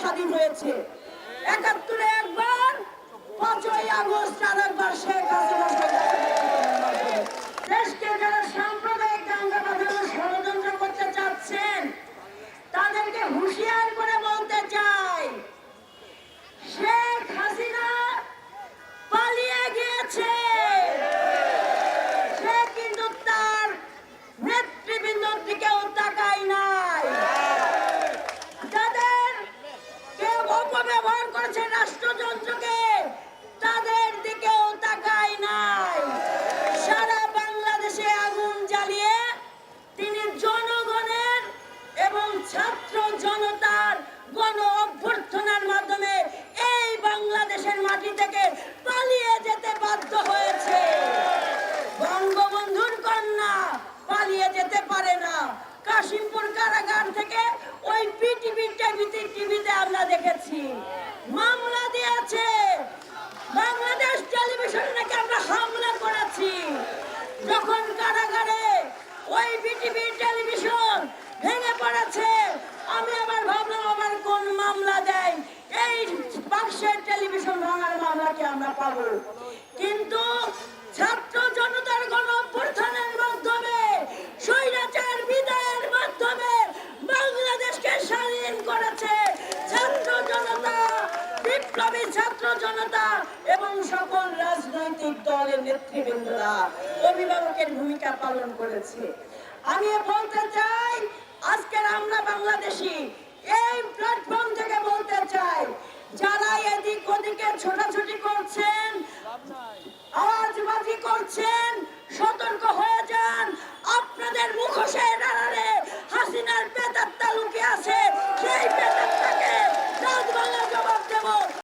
স্বাধীন হয়েছে। একাত্তরে করেছে রাষ্ট্রযন্ত্রকে, তাদের দিকেও তাকায় নাই। সারা বাংলাদেশে আগুন জ্বালিয়ে তিনি জনগণের এবং ছাত্র জনতার গণ অভ্যর্থনার মাধ্যমে এই বাংলাদেশের মাটি থেকে পালিয়ে যেতে বাধ্য হয়েছে। বঙ্গবন্ধুর কন্যা পালিয়ে যেতে পারে না। কাশিমপুর কারাগার থেকে ওই পিটিভি টিভিতে আমরা দেখেছি মামলা দিয়েছে বাংলাদেশ টেলিভিশন নাকি আমরা হামলা করেছি যখন কারাগারে বিটিভি টেলিভিশন ভেঙে পড়েছে। আমি আবার ভাবলাম, আবার কোন মামলা দেয়? এই বাক্সের টেলিভিশন ভাঙার মামলাকে আমরা পাবো? কিন্তু ছাত্র জনতার গণ মাধ্যমে, স্বৈরাচার বিদায়ের মাধ্যমে বাংলাদেশকে স্বাধীন করেছে ছাত্র জনতা, বিপ্লবী ছাত্র জনতা এবং সকল রাজনৈতিক দলের নেতৃবৃন্দরা অভিভাবকের ভূমিকা পালন করেছে। আমি বলতে চাই, আজকের আমরা বাংলাদেশি এই প্ল্যাটফর্ম থেকে বলতে চাই, যারা এদিক ওদিকে ছোটাছুটি করছেন, আওয়াজবাজি করছেন, সতর্ক হয়ে